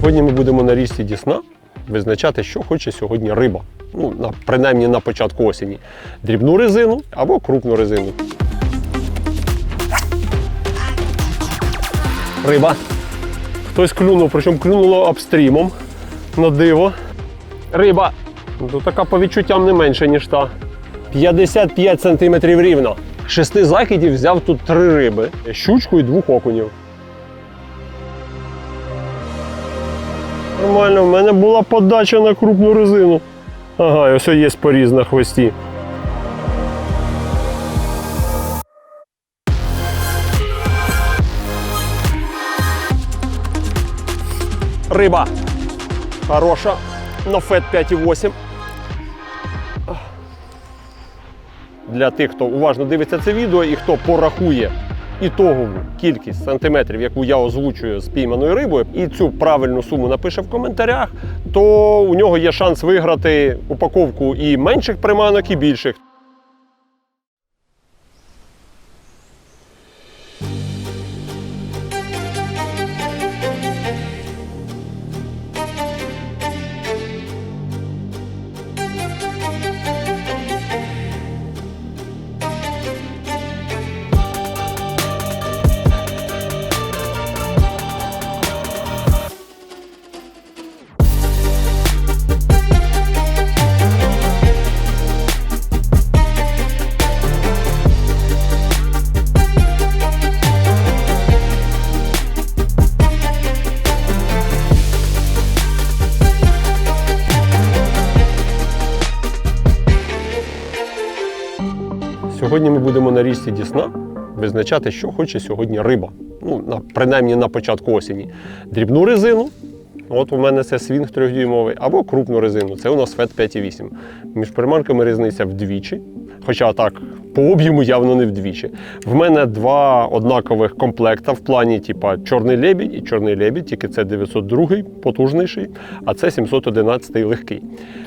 Сьогодні ми будемо на річці Дісна визначати, що хоче сьогодні риба. Ну, на, принаймні на початку осені. Дрібну резину або крупну резину. Риба. Хтось клюнув, причому клюнуло апстрімом на диво. Риба. Ну, така по відчуттям не менше, ніж та. 55 см рівно. Шести закидів взяв тут три риби, щучку і двох окунів. Нормально, в мене була подача на крупну резину. Ага, і ось є поріз на хвості. Риба. Хороша. Нофет 5,8. Для тих, хто уважно дивиться це відео і хто порахує ітогову кількість сантиметрів, яку я озвучую з пійманою рибою, і цю правильну суму напише в коментарях, то у нього є шанс виграти упаковку і менших приманок, і більших. Будемо на річці Дісна визначати, що хоче сьогодні риба. Ну, на, принаймні на початку осені. Дрібну резину. От у мене це свінг трьохдюймовий, або крупну резину. Це у нас фет 5,8. Між приманками різниця вдвічі. Хоча так, по об'єму явно не вдвічі. В мене два однакових комплекта в плані, типа чорний лебідь і чорний лебідь, тільки це 902 потужніший, а це 711 легкий.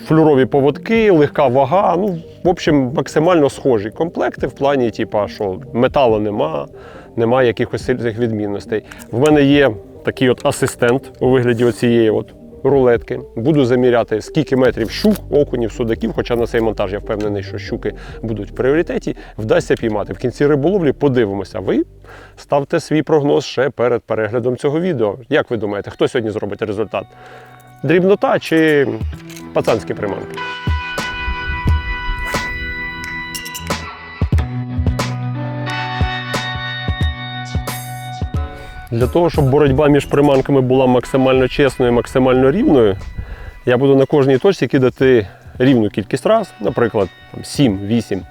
Флюрові поводки, легка вага. Ну, в общем, максимально схожі комплекти в плані, типа, що металу нема, немає якихось сильних відмінностей. В мене є такий от асистент у вигляді оцієї от рулетки. Буду заміряти, скільки метрів щук, окунів, судаків, хоча на цей монтаж я впевнений, що щуки будуть в пріоритеті. Вдасться піймати. В кінці риболовлі подивимося. Ви ставте свій прогноз ще перед переглядом цього відео. Як ви думаєте, хто сьогодні зробить результат? Дрібнота чи пацанські приманки? Для того, щоб боротьба між приманками була максимально чесною, максимально рівною, я буду на кожній точці кидати рівну кількість раз, наприклад, 7-8.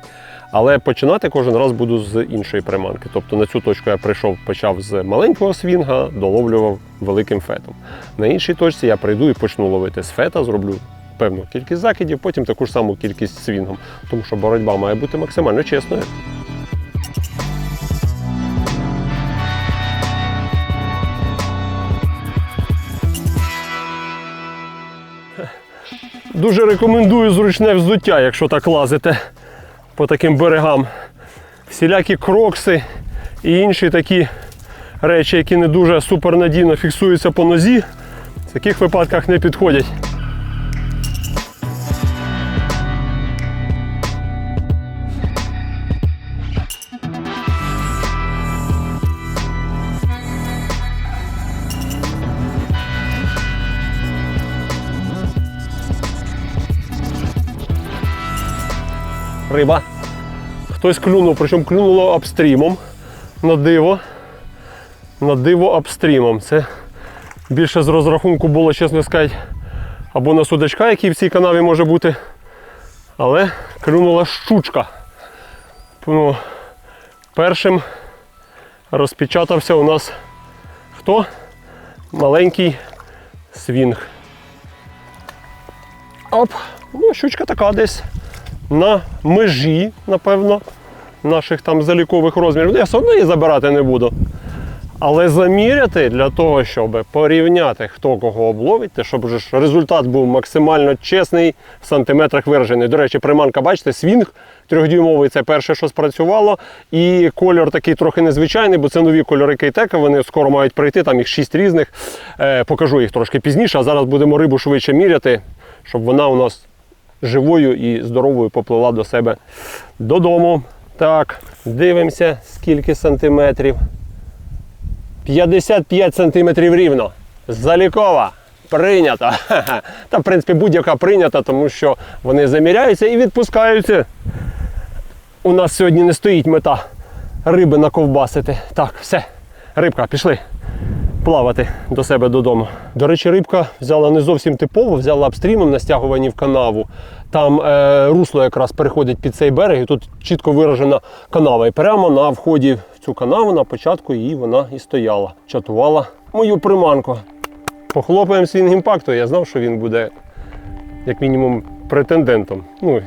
Але починати кожен раз буду з іншої приманки. Тобто на цю точку я прийшов, почав з маленького свінга, доловлював великим фетом. На іншій точці я прийду і почну ловити з фета, зроблю певну кількість закидів, потім таку ж саму кількість свінгом. Тому що боротьба має бути максимально чесною. Дуже рекомендую зручне взуття, якщо так лазите по таким берегам. Всілякі крокси і інші такі речі, які не дуже супернадійно фіксуються по нозі, в таких випадках не підходять. Риба. Хтось клюнув, причому клюнуло апстрімом на диво. На диво апстрімом. Це більше з розрахунку було, чесно сказати, або на судачка, який в цій канаві може бути. Але клюнула щучка. Ну, першим розпечатався у нас хто? Маленький свінг. Оп, ну, щучка така десь на межі, напевно, наших там залікових розмірів. Я все одно її забирати не буду. Але заміряти для того, щоб порівняти, хто кого обловить, щоб результат був максимально чесний, в сантиметрах виражений. До речі, приманка, бачите, свінг трьохдюймовий це перше, що спрацювало. І кольор такий трохи незвичайний, бо це нові кольори кейтека. Вони скоро мають прийти, там їх шість різних. Е, покажу їх трошки пізніше, а зараз будемо рибу швидше міряти, щоб вона у нас живою і здоровою поплила до себе додому. Так, дивимося, скільки сантиметрів. 55 сантиметрів рівно. Залікова. Прийнята. Та, в принципі, будь-яка прийнята, тому що вони заміряються і відпускаються. У нас сьогодні не стоїть мета риби наковбасити. Так, все. Рибка, пішли плавати до себе додому. До речі, рибка взяла не зовсім типово, взяла апстрімом на стягуванні в канаву. Там е, русло якраз переходить під цей берег, і тут чітко виражена канава. І прямо на вході в цю канаву, на початку її вона і стояла. Чатувала мою приманку. Похлопаємо свінг імпакту. Я знав, що він буде як мінімум претендентом. Ну,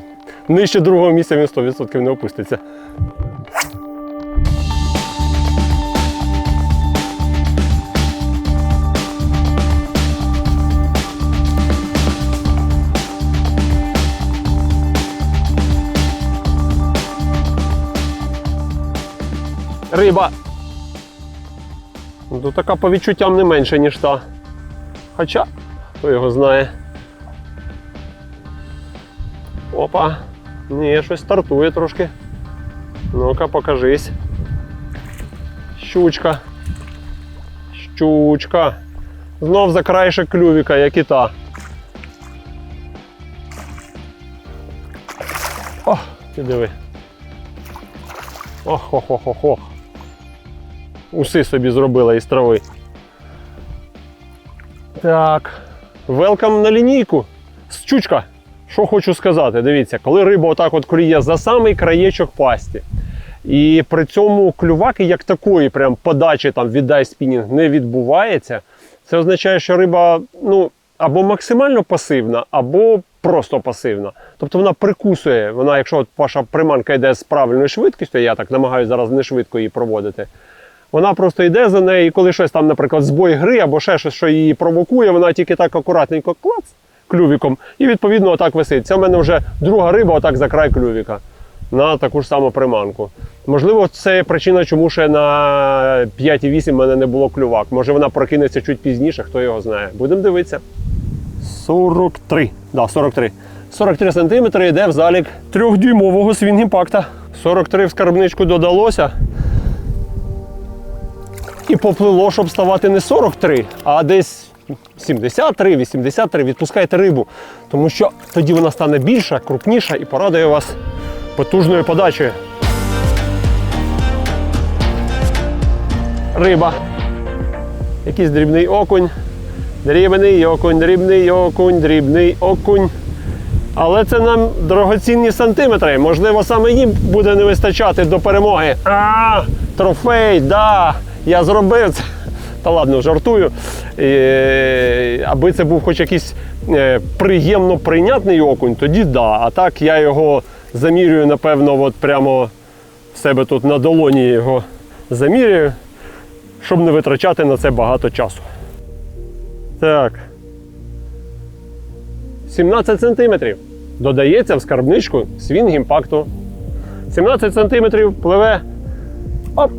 нижче другого місця він 100% не опуститься. Риба. Ну, така по відчуттям не менше, ніж та. Хоча, хто його знає. Опа. Ні, щось стартує трошки. Ну-ка, покажись. Щучка. Щучка. Знов за краєшок клювіка, як і та. О, ти диви. Ох, ох, ох, ох, ох. Уси собі зробила із трави. Так. Велкам на лінійку. Щучка. Що хочу сказати, дивіться, коли риба отак от клює за самий краєчок пасті. І при цьому клюваки як такої, прям подачі там віддай спінінг не відбувається. Це означає, що риба ну, або максимально пасивна, або просто пасивна. Тобто вона прикусує. Вона, якщо от ваша приманка йде з правильною швидкістю, я так намагаюся зараз не швидко її проводити. Вона просто йде за нею, і коли щось там, наприклад, збой гри або ще щось, що її провокує, вона тільки так акуратненько клац клювіком, і відповідно отак висить. Це в мене вже друга риба, отак за край клювіка на таку ж саму приманку. Можливо, це причина, чому ще на 5,8 в мене не було клювак. Може вона прокинеться чуть пізніше, хто його знає. Будемо дивитися. 43. Да, 43. 43 см йде в залік трьохдюймового свінг-імпакта. 43 в скарбничку додалося. І поплило, щоб ставати не 43, а десь 73, 83. Відпускайте рибу, тому що тоді вона стане більша, крупніша і порадує вас потужною подачею. Риба. Якийсь дрібний окунь. Дрібний окунь, дрібний окунь, дрібний окунь. Але це нам дорогоцінні сантиметри. Можливо, саме їм буде не вистачати до перемоги. А, трофей, да, я зробив це. Та ладно, жартую. Аби це був хоч якийсь е, приємно прийнятний окунь, тоді да. А так я його замірюю, напевно, от прямо в себе тут на долоні його замірюю, щоб не витрачати на це багато часу. Так. 17 сантиметрів. Додається в скарбничку свінг імпакту. 17 сантиметрів пливе. Оп,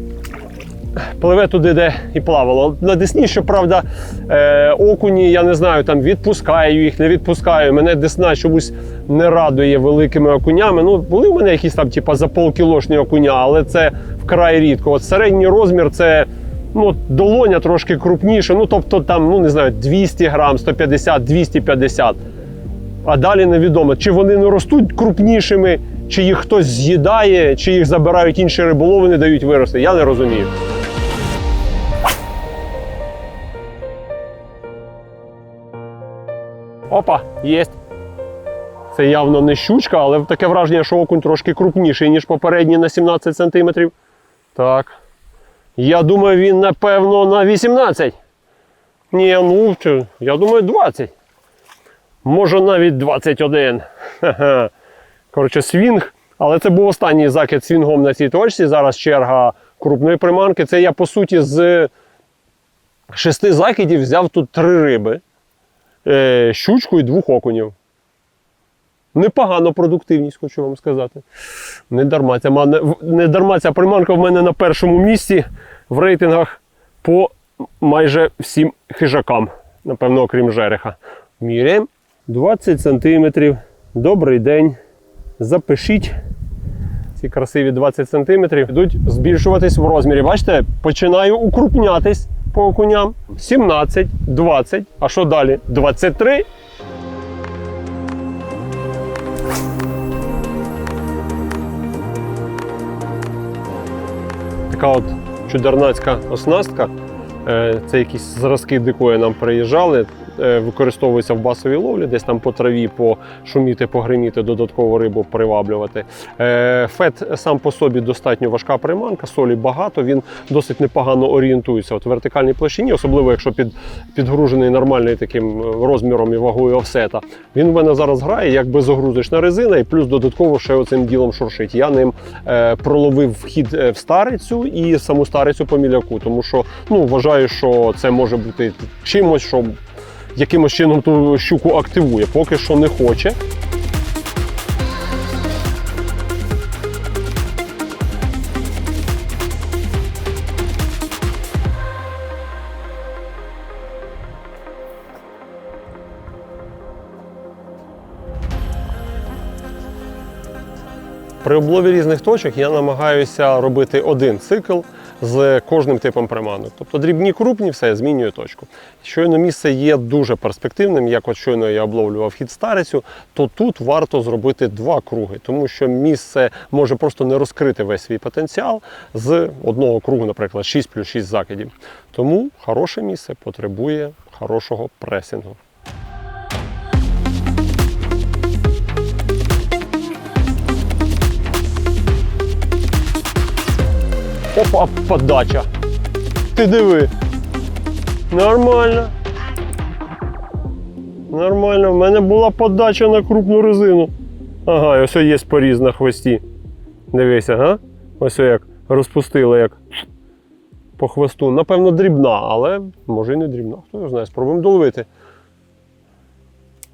пливе туди, де і плавало. На Десні, щоправда, е, окуні, я не знаю, там відпускаю їх, не відпускаю. Мене Десна чомусь не радує великими окунями. Ну, були в мене якісь там, типу, за полкілошні окуня, але це вкрай рідко. От середній розмір це ну, долоня трошки крупніше. Ну, тобто там, ну не знаю, 200 грам, 150, 250. А далі невідомо, чи вони не ростуть крупнішими, чи їх хтось з'їдає, чи їх забирають інші риболови, не дають вирости. Я не розумію. Опа, єсть. Це явно не щучка, але таке враження, що окунь трошки крупніший, ніж попередній на 17 см. Так. Я думаю, він, напевно, на 18. Ні, ну, я думаю, 20. Може навіть 21. Ха-ха. Коротше, свінг. Але це був останній закид свінгом на цій точці. Зараз черга крупної приманки. Це я, по суті, з шести закидів взяв тут три риби, щучку і двох окунів. Непогано продуктивність, хочу вам сказати. Не дарма ця, не дарма ця приманка в мене на першому місці в рейтингах по майже всім хижакам, напевно, окрім жереха. Міряємо 20 сантиметрів. Добрий день. Запишіть. Ці красиві 20 см йдуть збільшуватись в розмірі. Бачите, починаю укрупнятись по окуням. 17, 20. А що далі? 23. Така от чудернацька оснастка. Е, Це якісь зразки дикої нам приїжджали. Е, Використовується в басовій ловлі, десь там по траві, пошуміти, погриміти, додатково рибу приваблювати. Е, Фет сам по собі достатньо важка приманка, солі багато, він досить непогано орієнтується от в вертикальній площині, особливо якщо під, підгружений нормальний таким е, розміром і вагою офсета. Він в мене зараз грає як безогрузочна резина, і плюс додатково ще оцим ділом шуршить. Я ним проловив вхід в старицю і саму старицю по міляку, тому що ну, вважаю, що це може бути чимось, що якимось чином ту щуку активує. Поки що не хоче. При облові різних точок я намагаюся робити один цикл з кожним типом приманок. Тобто дрібні, крупні, все, я змінюю точку. Щойно місце є дуже перспективним, як от щойно я обловлював хід старицю, то тут варто зробити два круги, тому що місце може просто не розкрити весь свій потенціал з одного кругу, наприклад, 6 плюс 6 закидів. Тому хороше місце потребує хорошого пресингу. Опа, подача. Ти диви. Нормально. Нормально. В мене була подача на крупну резину. Ага, ось є поріз на хвості. Дивися, га? Ось як розпустила як по хвосту. Напевно, дрібна, але може і не дрібна. Хто його знає, спробуємо доловити.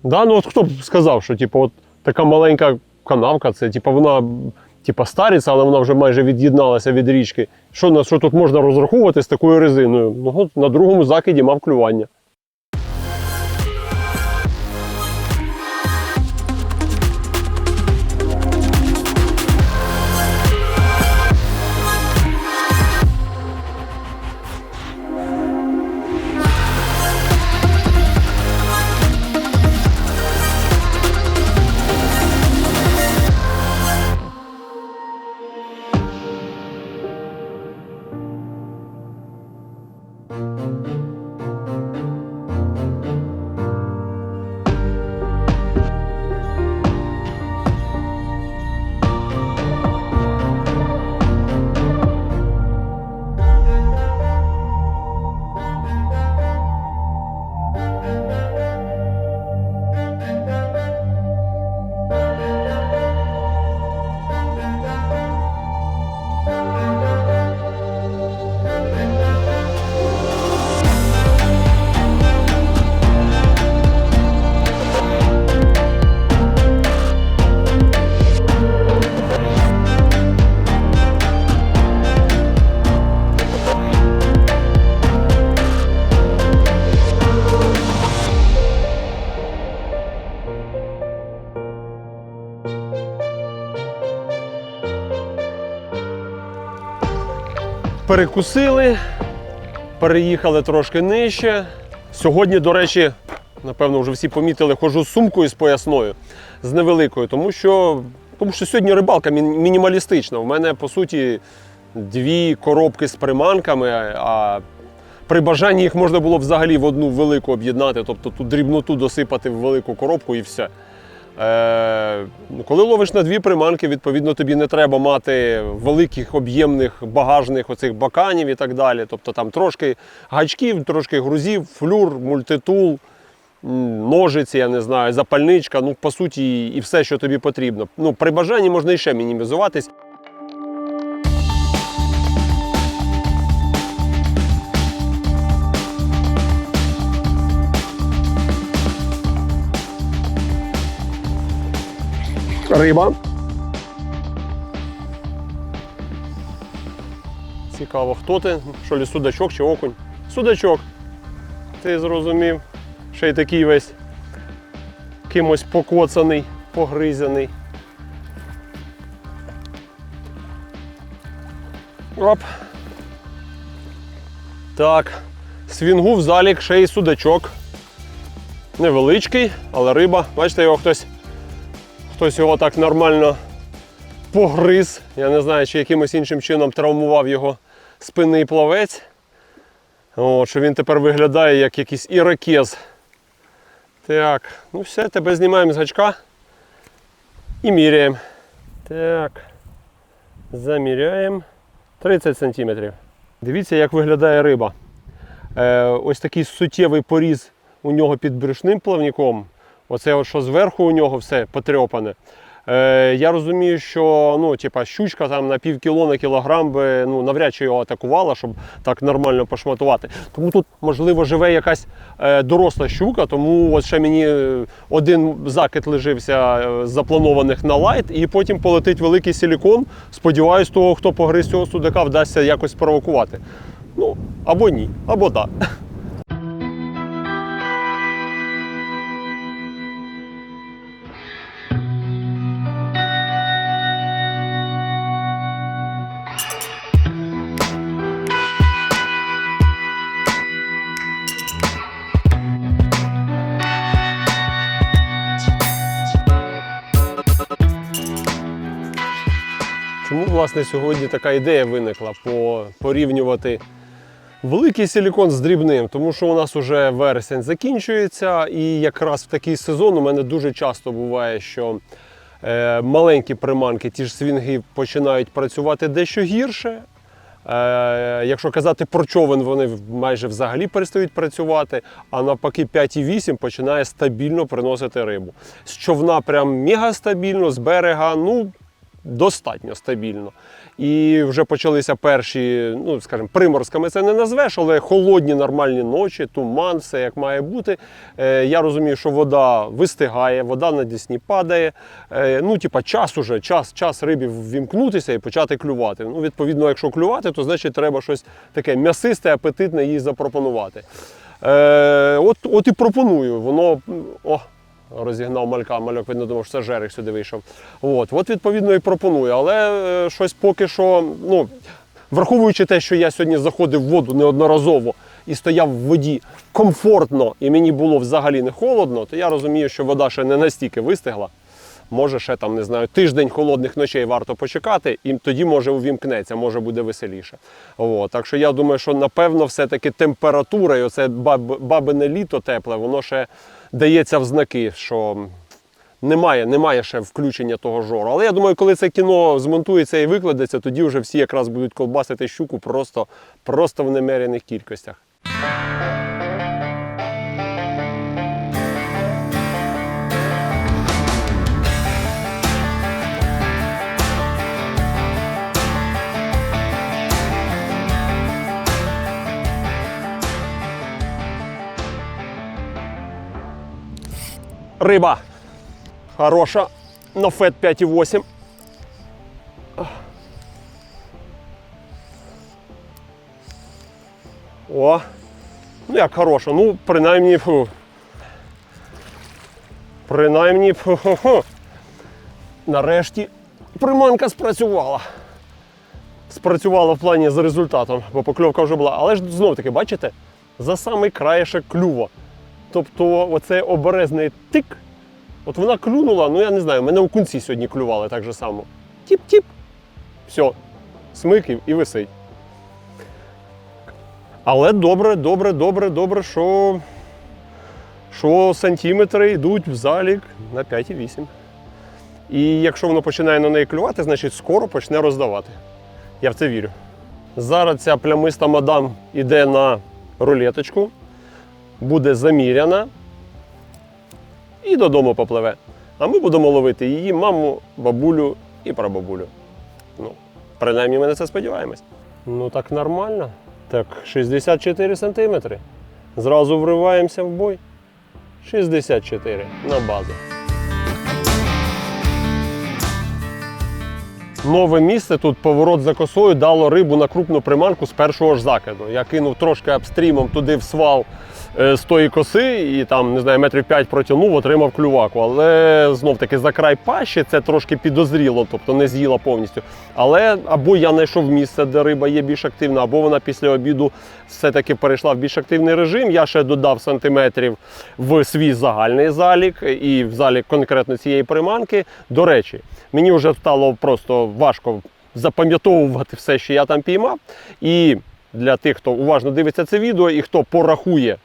Да, ну от хто б сказав, що типу, от така маленька канавка, це типу, вона типу, старіця, але вона вже майже від'єдналася від річки. Що, на що тут можна розраховувати з такою резиною? Ну, от на другому закиді мав клювання. Перекусили, переїхали трошки нижче. Сьогодні, до речі, напевно, вже всі помітили, ходжу з сумкою з поясною, з невеликою, тому що, тому що сьогодні рибалка мінімалістична. У мене, по суті, дві коробки з приманками, а при бажанні їх можна було взагалі в одну велику об'єднати, тобто ту дрібноту досипати в велику коробку і все. Е, коли ловиш на дві приманки, відповідно, тобі не треба мати великих об'ємних багажних оцих баканів і так далі. Тобто там трошки гачків, трошки грузів, флюр, мультитул, ножиці, я не знаю, запальничка, ну по суті, і все, що тобі потрібно. Ну, при бажанні можна ще мінімізуватись. Риба. Цікаво, хто ти? Що лі судачок чи окунь? Судачок. Ти зрозумів. Ще й такий весь кимось покоцаний, погризаний. Оп. Так. Свінгу в залік ще й судачок. Невеличкий, але риба. Бачите, його хтось, хтось його так нормально погриз. Я не знаю, чи якимось іншим чином травмував його спинний плавець. О, що він тепер виглядає як якийсь ірокез. Так, ну все, тебе знімаємо з гачка і міряємо. Так. Заміряємо 30 см. Дивіться, як виглядає риба. Е, ось такий суттєвий поріз у нього під брюшним плавником. Оце, що зверху у нього все потрьопане. Е, я розумію, що ну, типа, щучка там на пів кіло на кілограм би ну, навряд чи його атакувала, щоб так нормально пошматувати. Тому тут, можливо, живе якась е, доросла щука, тому от ще мені е, один закид лежився е, з запланованих на лайт, і потім полетить великий силікон. Сподіваюсь, того, хто погриз цього судака, вдасться якось спровокувати. Ну, або ні, або так. Чому власне сьогодні така ідея виникла по, порівнювати великий силікон з дрібним? Тому що у нас вже вересень закінчується, і якраз в такий сезон у мене дуже часто буває, що е, маленькі приманки, ті ж свінги, починають працювати дещо гірше. Е, якщо казати про човен, вони майже взагалі перестають працювати, а навпаки 5,8 починає стабільно приносити рибу. З човна прям мега стабільно, з берега, ну достатньо стабільно. І вже почалися перші, ну скажімо, приморськими це не назвеш, але холодні нормальні ночі, туман, все як має бути. Е, я розумію, що вода вистигає, вода на дісні падає. Е, ну, типа, час уже, час, час рибі ввімкнутися і почати клювати. Ну, відповідно, якщо клювати, то значить треба щось таке м'ясисте, апетитне їй запропонувати. Е, от, от і пропоную. Воно. О, розігнав малька, мальок видно думав, що це жерех сюди вийшов. От, от відповідно і пропоную. Але е, щось поки що, ну, враховуючи те, що я сьогодні заходив в воду неодноразово і стояв в воді комфортно, і мені було взагалі не холодно, то я розумію, що вода ще не настільки вистигла. Може, ще там, не знаю, тиждень холодних ночей варто почекати, і тоді може увімкнеться, може буде веселіше. От, так що я думаю, що напевно все-таки температура і оце баб, бабине літо тепле, воно ще дається в знаки, що немає, немає ще включення того жору. Але я думаю, коли це кіно змонтується і викладеться, тоді вже всі якраз будуть колбасити щуку просто, просто в немерених кількостях. Риба хороша на фет 5,8. О, ну як хороша, ну принаймні. Фу. Принаймні. Фу -фу -фу. Нарешті приманка спрацювала. Спрацювала в плані з результатом, бо покльовка вже була. Але ж знов таки, бачите, за самий краєшок клюва. Тобто оцей оберезний тик, от вона клюнула, ну я не знаю, мене у кунці сьогодні клювали так же само. Тіп-тіп. Все, смиків і висить. Але добре, добре, добре, добре, що, що сантиметри йдуть в залік на 5,8. І якщо воно починає на неї клювати, значить скоро почне роздавати. Я в це вірю. Зараз ця плямиста мадам іде на рулеточку буде заміряна і додому попливе. А ми будемо ловити її маму, бабулю і прабабулю. Ну, принаймні ми на це сподіваємось. Ну так нормально. Так, 64 сантиметри. Зразу вриваємося в бой. 64 на базу. нове місце, тут поворот за косою дало рибу на крупну приманку з першого ж закиду. Я кинув трошки апстрімом туди в свал з тої коси і там, не знаю, метрів 5 протягнув, отримав клюваку. Але знов таки за край пащі це трошки підозріло, тобто не з'їла повністю. Але або я знайшов місце, де риба є більш активна, або вона після обіду все-таки перейшла в більш активний режим. Я ще додав сантиметрів в свій загальний залік і в залік конкретно цієї приманки. До речі, мені вже стало просто важко запам'ятовувати все, що я там піймав. І для тих, хто уважно дивиться це відео і хто порахує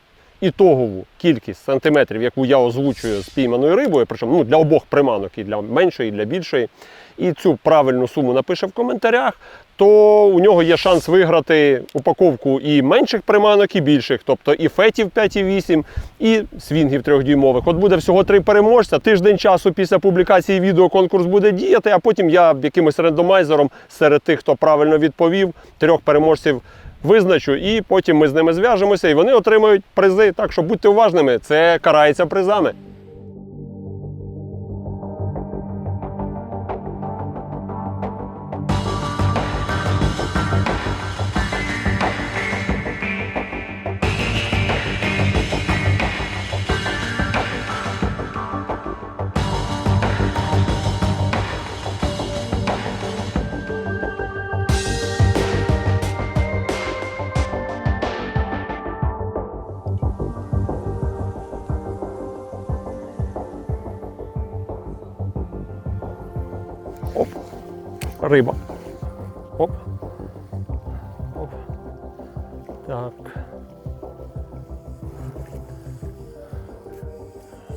ітогову кількість сантиметрів, яку я озвучую з пійманою рибою, причому ну, для обох приманок, і для меншої, і для більшої, і цю правильну суму напише в коментарях, то у нього є шанс виграти упаковку і менших приманок, і більших, тобто і фетів 5,8, і свінгів 3-дюймових. От буде всього три переможця. Тиждень часу після публікації відео конкурс буде діяти, а потім я якимось рандомайзером серед тих, хто правильно відповів, трьох переможців визначу, і потім ми з ними зв'яжемося, і вони отримають призи. Так що будьте уважними, це карається призами. Риба. Оп. Оп. Так.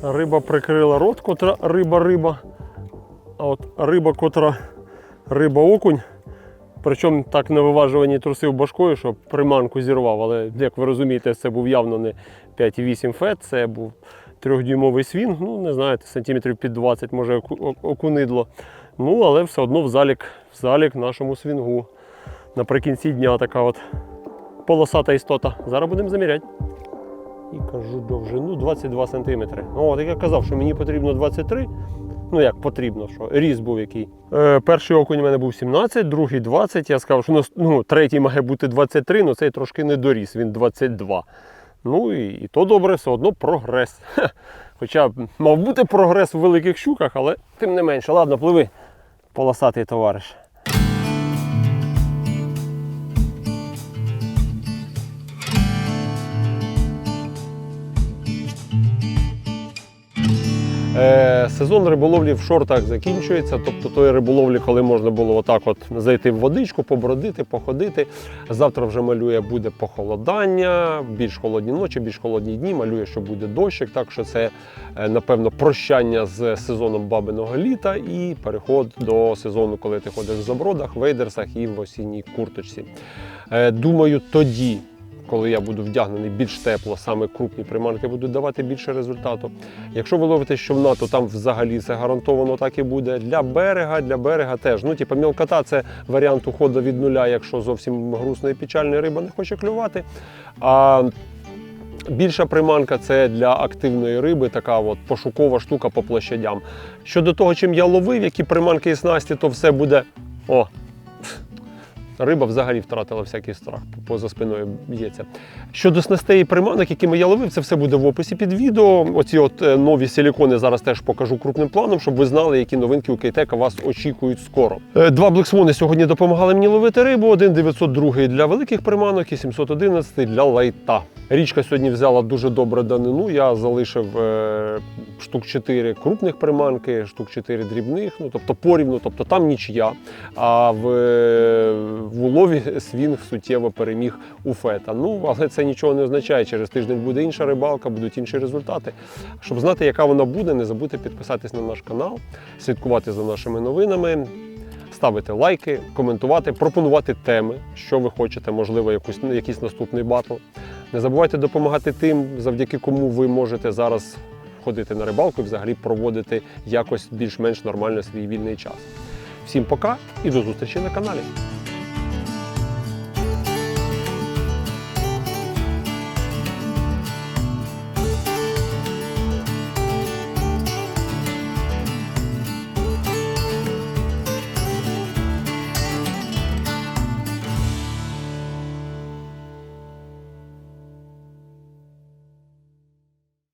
Риба прикрила рот, котра риба-риба. А от риба, котра риба-окунь. Причому так на виважуванні трусив башкою, щоб приманку зірвав. Але, як ви розумієте, це був явно не 5,8 фет, це був трьохдюймовий свінг, ну не знаєте, сантиметрів під 20, може оку- окунидло. Ну, але все одно в залік, в залік нашому свінгу. Наприкінці дня така от полосата істота. Зараз будемо заміряти. І кажу довжину 22 см. Ну, от як я казав, що мені потрібно 23. Ну як потрібно, що ріс був який. Е, перший окунь у мене був 17, другий 20. Я сказав, що ну, третій має бути 23, але цей трошки не доріс, він 22. Ну і, і то добре, все одно прогрес. Хоча мав бути прогрес у великих щуках, але тим не менше. Ладно, пливи, полосатий товариш. Сезон риболовлі в шортах закінчується, тобто тої риболовлі, коли можна було отак от зайти в водичку, побродити, походити. Завтра вже малює буде похолодання, більш холодні ночі, більш холодні дні, малює, що буде дощик. Так що це, е, напевно, прощання з сезоном бабиного літа і переход до сезону, коли ти ходиш в забродах, вейдерсах і в осінній курточці. Е, Думаю, тоді коли я буду вдягнений більш тепло, саме крупні приманки будуть давати більше результату. Якщо ви ловите щовна, то там взагалі це гарантовано так і буде. Для берега, для берега теж. Ну, типу, мілкота це варіант уходу від нуля, якщо зовсім грустна і печальна риба не хоче клювати. А Більша приманка це для активної риби, така от пошукова штука по площадям. Щодо того, чим я ловив, які приманки і снасті, то все буде. О, риба взагалі втратила всякий страх, поза спиною б'ється. Щодо снастей і приманок, якими я ловив, це все буде в описі під відео. Оці от е, нові силікони зараз теж покажу крупним планом, щоб ви знали, які новинки у Кейтека вас очікують скоро. Е, Два блексмони сьогодні допомагали мені ловити рибу. Один 902 для великих приманок і 711 для лайта. Річка сьогодні взяла дуже добре данину. Я залишив е, штук 4 крупних приманки, штук 4 дрібних, ну тобто порівну, тобто там нічия. А в, в улові свінг суттєво переміг у фета. Ну, але це нічого не означає. Через тиждень буде інша рибалка, будуть інші результати. Щоб знати, яка вона буде, не забудьте підписатись на наш канал, слідкувати за нашими новинами. Ставити лайки, коментувати, пропонувати теми, що ви хочете, можливо, якусь, якийсь наступний батл. Не забувайте допомагати тим, завдяки кому ви можете зараз ходити на рибалку і взагалі проводити якось більш-менш нормально свій вільний час. Всім пока і до зустрічі на каналі.